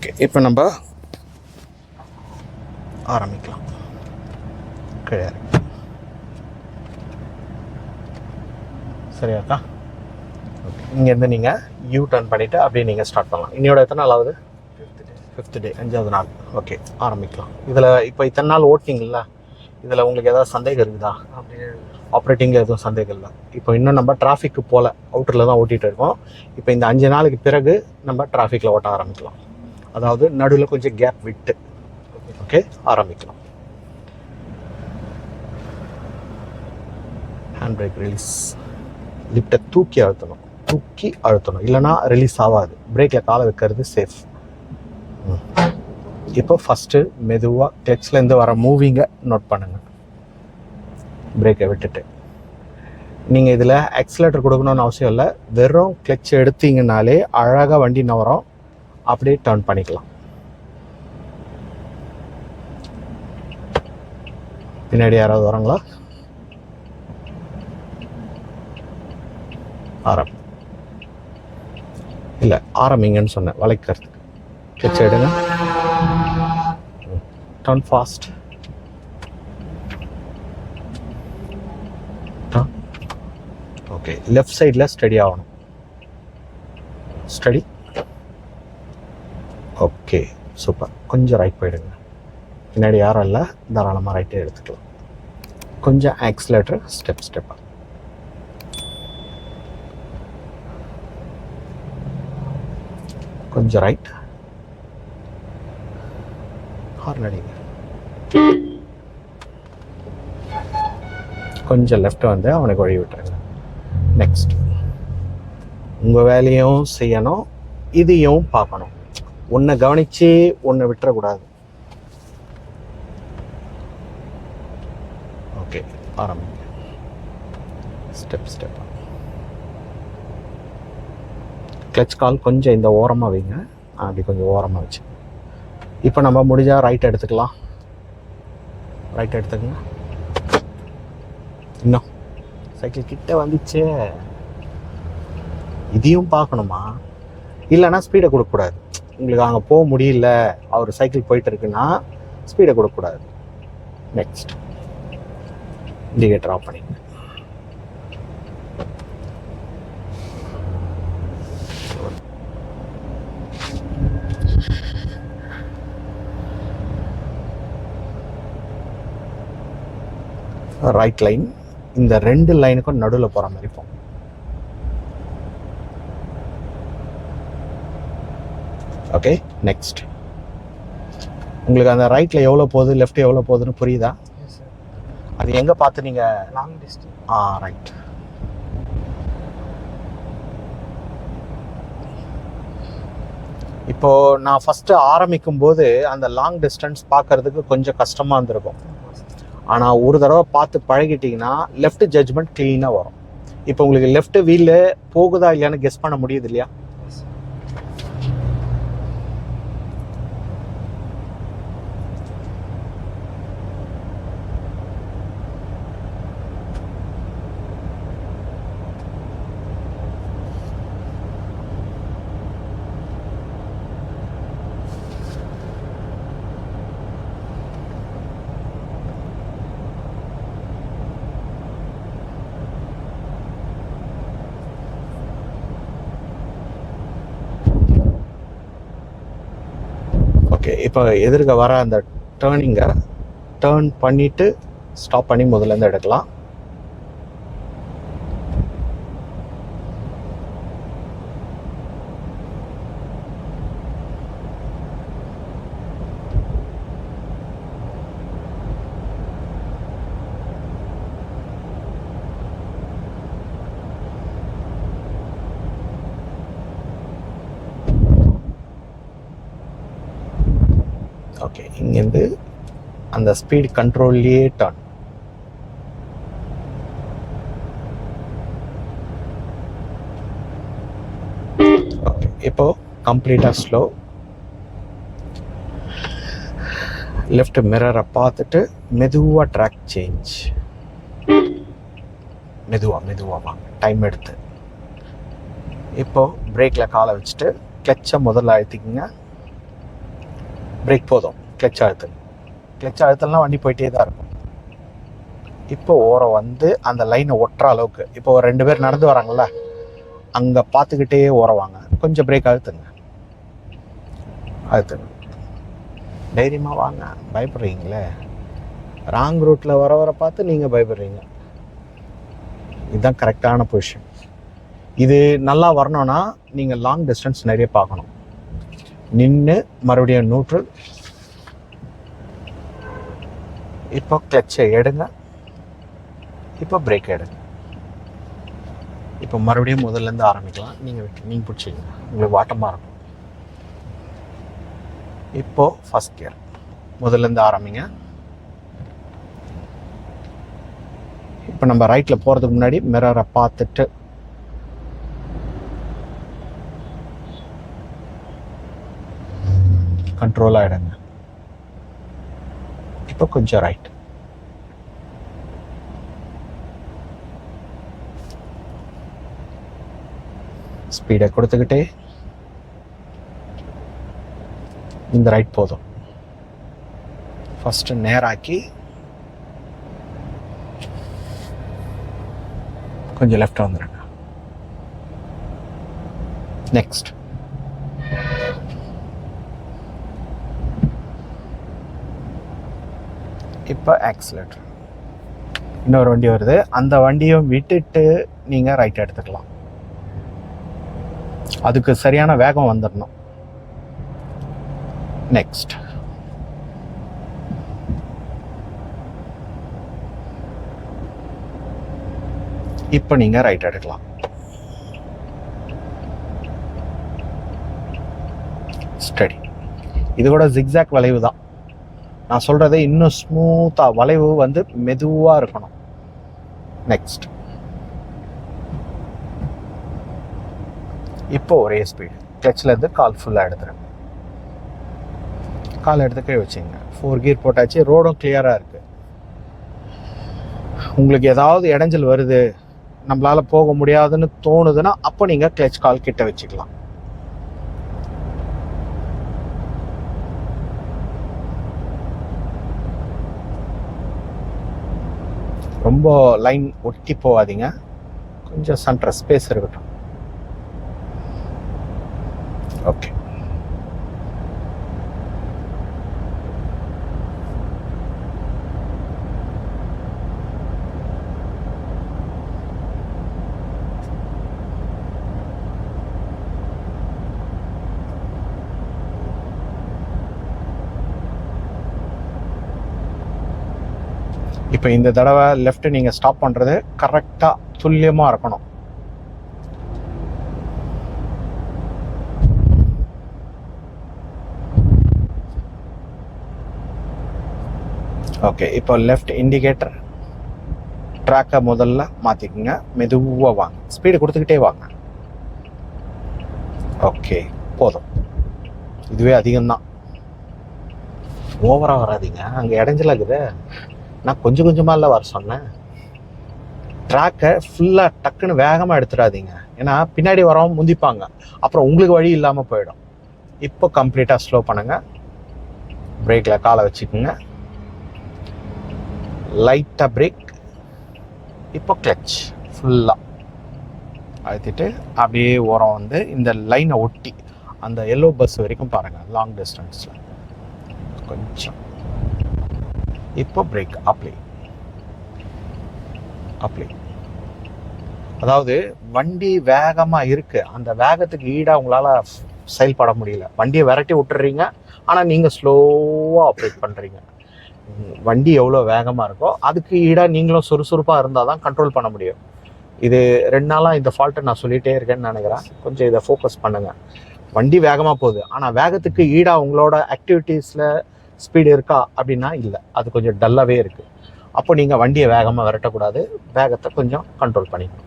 Okay இப்போ நம்ம ஆரம்பிக்கலாம். இறங்கி. சரியாக்கா? ஓகே இங்கேருந்து நீங்கள் யூ டர்ன் பண்ணிவிட்டு அப்படியே நீங்கள் ஸ்டார்ட் பண்ணலாம். இன்னையோட எத்தனை நாள் ஆகுது? ஃபிஃப்த் டே அஞ்சாவது நாள். ஓகே ஆரம்பிக்கலாம். இதில் இப்போ இத்தனை நாள் ஓட்டிங்களா இதில் உங்களுக்கு ஏதாவது சந்தேகம் இருக்குதா? அப்படியே ஆப்ரேட்டிங்கில் எதுவும் சந்தேகம் இல்லை. இப்போ இன்னும் நம்ம டிராஃபிக்கு போகல அவுட்டரில் தான் ஓட்டிகிட்டு இருக்கோம். இப்போ இந்த அஞ்சு நாளுக்கு பிறகு நம்ம டிராஃபிக்கில் ஓட்ட ஆரம்பிக்கலாம். அதாவது நடுவில் கொஞ்சம் கேப் விட்டு. ஓகே ஆரம்பிக்கலாம். ஹேண்ட் பிரேக் ரிலீஸ் லிஃப்டை தூக்கி அழுத்தணும். தூக்கி அழுத்தணும். இல்லைன்னா ரிலீஸ் ஆகாது. பிரேக்கில் காலை வைக்கிறது சேஃப் இப்போ ஃபஸ்ட்டு மெதுவாக கிளச்லேருந்து வர மூவிங்கை நோட் பண்ணுங்கள் பிரேக்கை விட்டுட்டு. நீங்கள் இதில் ஆக்சிலேட்டர் கொடுக்கணும்னு அவசியம் இல்லை. வெறும் கிளச் எடுத்தீங்கனாலே அழகாக வண்டி நவரும் அப்படியே டர்ன் பண்ணிக்கலாம். பின்னாடி யாராவது வராங்களா? ஆரம். இல்லை ஆரம்பிங்கன்னு சொன்னேன் வளைக்கிறதுக்கு. கிளச் எடுங்க டர்ன் ஃபாஸ்ட் ஓகே லெஃப்ட் சைடில் ஸ்டடி ஆகணும். ஸ்டடி ஓகே சூப்பர் கொஞ்சம் ரைட் போயிடுங்க. பின்னாடி யாரும் இல்லை தாராளமாக ரைட்டே எடுத்துக்கலாம். கொஞ்சம் ஆக்சிலேட்டர் ஸ்டெப் ஸ்டெப்பாக கொஞ்சம் ரைட் ஹார்ன் அடிங்க. கொஞ்சம் லெஃப்ட் வந்து அவனுக்கு வழி விட்டுருங்க. நெக்ஸ்ட் உங்கள் வேலையும் செய்யணும் இதையும் பார்க்கணும். உன்னை கவனித்து உன்னை விட்டுறக்கூடாது. ஓகே ஆரம்பிங்க. ஸ்டெப் ஸ்டெப் கிளச் கால் கொஞ்சம் இந்த ஓரமாக வைங்க. அப்படி கொஞ்சம் ஓரமாக வச்சு. இப்போ நம்ம முடிஞ்சால் ரைட் எடுத்துக்கலாம். ரைட் எடுத்துக்கங்க. இன்னும் சைக்கிள் கிட்ட வந்துச்சே. இதையும் பார்க்கணுமா? இல்லைன்னா ஸ்பீடை கொடுக்கக்கூடாது. உங்களுக்கு அங்கே போக முடியல அவர் சைக்கிள் போயிட்டு இருக்குன்னா ஸ்பீடை கொடுக்கக்கூடாது. நெக்ஸ்ட் இண்டிகேட்டர் ஆஃப் பண்ணிங்க ரைட் லைன் இந்த ரெண்டு லைனுக்கும் நடுவில் போகிற மாதிரி போகும் ஓகே நெக்ஸ்ட் உங்களுக்கு அந்த ரைட்டில் எவ்வளோ போகுது லெஃப்ட் எவ்வளோ போகுதுன்னு புரியுதா? அது எங்கே பார்த்து நீங்கள் லாங் டிஸ்டன்ஸ் ஆ ரைட் இப்போ நான் ஃபஸ்ட்டு ஆரம்பிக்கும் போது அந்த லாங் டிஸ்டன்ஸ் பார்க்கறதுக்கு கொஞ்சம் கஷ்டமாக இருந்திருக்கும். ஆனால் ஒரு தடவை பார்த்து பழகிட்டீங்கன்னா லெஃப்ட் ஜட்ஜ்மெண்ட் க்ளீனாக வரும். இப்போ உங்களுக்கு லெஃப்ட் வீலில் போகுதா இல்லையான்னு கெஸ் பண்ண முடியுது இல்லையா ஓகே இப்போ எதிர்க்க வர அந்த டேர்னிங்கை டேர்ன் பண்ணிவிட்டு ஸ்டாப் பண்ணி முதலேருந்து எடுக்கலாம். ஓகே இங்கேருந்து அந்த ஸ்பீட் கண்ட்ரோல்லையே டர்ன் ஓகே இப்போ கம்ப்ளீட்டாக ஸ்லோ லெஃப்ட் மிரரை பார்த்துட்டு மெதுவாக ட்ராக் சேஞ்ச் மெதுவாக மெதுவாக வாங்க டைம் எடுத்து. இப்போ பிரேக்கில் காலை வச்சுட்டு கிளச்சை முதல்ல அழுத்திக்கிங்க. பிரேக் போதும். கிளச் அழுத்து கிளச் அழுத்தலாம் வண்டி போயிட்டே தான் இருக்கும். இப்போ ஓரம் வந்து அந்த லைனை ஒட்டுற அளவுக்கு. இப்போ ஒரு ரெண்டு பேர் நடந்து வராங்கல்ல அங்கே பார்த்துக்கிட்டே ஓரம் வாங்க. கொஞ்சம் பிரேக் அழுத்துங்க அழுத்துங்க தைரியமாக வாங்க. பயப்படுறீங்களே? ராங் ரூட்டில் வர வர பார்த்து நீங்கள் பயப்படுறீங்க. இதுதான் கரெக்டான பொசிஷன் இது நல்லா வரணும்னா நீங்கள் லாங் டிஸ்டன்ஸ் நிறைய பார்க்கணும். நின்று மறுபடியும் நியூட்ரல் இப்போ கிளச்சை எடுங்க. இப்போ பிரேக் எடுங்க. இப்போ மறுபடியும் முதல்லேருந்து ஆரம்பிக்கலாம். நீங்கள் விட்டு நீங்கள் பிடிச்சிங்க உங்களுக்கு வாட்டமாக இருக்கும். இப்போ ஃபஸ்ட் கியர் முதல்லேருந்து ஆரம்பிங்க. இப்போ நம்ம ரைட்டில் போகிறதுக்கு முன்னாடி மிரரை பார்த்துட்டு கண்ட்ரோல் ஆகிடுங்க இப்போ கொஞ்சம் ரைட் ஸ்பீடை கொடுத்துக்கிட்டே இந்த ரைட் போதும். ஃபஸ்ட்டு நேராக்கி கொஞ்சம் லெஃப்ட் வந்துடுங்க நெக்ஸ்ட் இப்போ ஆக்சிலேட்டர் இன்னொரு வண்டி வருது. அந்த வண்டியும் விட்டுட்டு நீங்கள் ரைட் எடுத்துக்கலாம். அதுக்கு சரியான வேகம் வந்துடணும் நெக்ஸ்ட் இப்போ நீங்கள் ரைட் எடுக்கலாம். ஸ்டடி இது கூட ஜிக்ஸாக் வளைவு தான் நான் சொல்கிறத இன்னும் ஸ்மூத்தாக வளைவு வந்து மெதுவாக இருக்கணும். நெக்ஸ்ட் இப்போ ஒரே ஸ்பீடு கிளச்சில் இருந்து கால் ஃபுல்லாக எடுத்துருங்க கால் எடுத்து கீழே வச்சுங்க. ஃபோர் கியர் போட்டாச்சு ரோடும் கிளியராக இருக்குது உங்களுக்கு ஏதாவது இடைஞ்சல் வருது நம்மளால் போக முடியாதுன்னு தோணுதுன்னா அப்போ நீங்கள் கிளச் கால் கிட்ட வச்சுக்கலாம். ரொம்ப லைன் ஒட்டி போகாதீங்க. கொஞ்சம் சென்டர் ஸ்பேஸ் இருக்கட்டும். ஓகே இப்போ இந்த தடவை லெஃப்ட்டு நீங்கள் ஸ்டாப் பண்ணுறது கரெக்டாக துல்லியமாக இருக்கணும். ஓகே இப்போ லெஃப்ட் இண்டிகேட்டர் ட்ராக்கை முதல்ல மாற்றிக்குங்க மெதுவாக வாங்க. ஸ்பீடு கொடுத்துக்கிட்டே வாங்க. ஓகே போதும். இதுவே அதிகம்தான். ஓவராக வராதீங்க. அங்கே இடைஞ்சலாக இருக்குது நான் கொஞ்சம் கொஞ்சமாக இல்லை வர சொன்னேன். ட்ராக்கை ஃபுல்லாக டக்குன்னு வேகமாக எடுத்துடாதீங்க. ஏன்னா பின்னாடி வரவங்க முந்திப்பாங்க. அப்புறம் உங்களுக்கு வழி இல்லாமல் போயிடும். இப்போ கம்ப்ளீட்டாக ஸ்லோ பண்ணுங்கள் பிரேக்கில் காலை வச்சுக்கோங்க. லைட்டாக பிரேக் இப்போ கிளச் ஃபுல்லாக அழுத்திட்டு அப்படியே ஓரம் வந்து இந்த லைனை ஒட்டி அந்த எல்லோ பஸ் வரைக்கும் பாருங்கள் லாங் டிஸ்டன்ஸில் கொஞ்சம். இப்போ பிரேக் அப்ளை அப்ளை அதாவது வண்டி வேகமாக இருக்கு. அந்த வேகத்துக்கு ஈடாக உங்களால் செயல்பட முடியல. வண்டியை விரட்டி விட்டுறீங்க. ஆனால் நீங்கள் ஸ்லோவாக ஆப்ரேட் பண்ணுறீங்க வண்டி எவ்வளோ வேகமாக இருக்கோ அதுக்கு ஈடாக நீங்களும் சுறுசுறுப்பாக இருந்தால் தான் கண்ட்ரோல் பண்ண முடியும். இது ரெண்டு நாளாக இந்த ஃபால்ட்டை நான் சொல்லிகிட்டே இருக்கேன்னு நினைக்கிறேன். கொஞ்சம் இதை ஃபோக்கஸ் பண்ணுங்கள் வண்டி வேகமாக போகுது. ஆனால் வேகத்துக்கு ஈடாக உங்களோட ஆக்டிவிட்டீஸில் ஸ்பீடு இருக்கா அப்படின்னா இல்லை. அது கொஞ்சம் டல்லாகவே இருக்குது அப்போ நீங்கள் வண்டியை வேகமாக விரட்டக்கூடாது. வேகத்தை கொஞ்சம் கண்ட்ரோல் பண்ணிக்கணும்.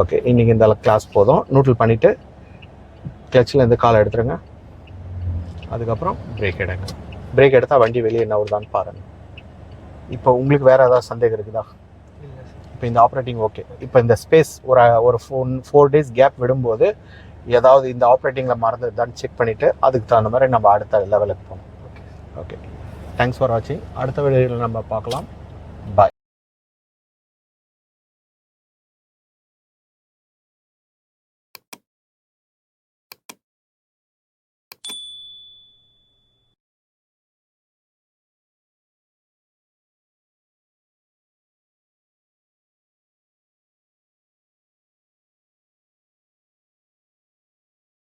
ஓகே இன்றைக்கி இந்த கிளாஸ் போதும். நூட்டில் பண்ணிவிட்டு கிளச்சில் காலை எடுத்துருங்க. அதுக்கப்புறம் பிரேக் எடுங்க. பிரேக் எடுத்தால் வண்டி வெளியே என்ன வருதான்னு பாருங்கள் இப்போ உங்களுக்கு வேறு ஏதாவது சந்தேகம் இருக்குதா? இப்போ இந்த ஆப்ரேட்டிங் ஓகே இப்போ இந்த ஸ்பேஸ் ஒரு ஒரு ஃபோன் ஃபோர் டேஸ் கேப் விடும்போது ஏதாவது இந்த ஆப்ரேட்டிங்கில் மறந்துதான்னு செக் பண்ணிவிட்டு அதுக்கு தகுந்த மாதிரி நம்ம அடுத்த லெவலுக்கு போகணும். ஓகே தேங்க்ஸ் ஃபார் வாட்சிங் அடுத்த வீடியோவில் நம்ம பார்க்கலாம்.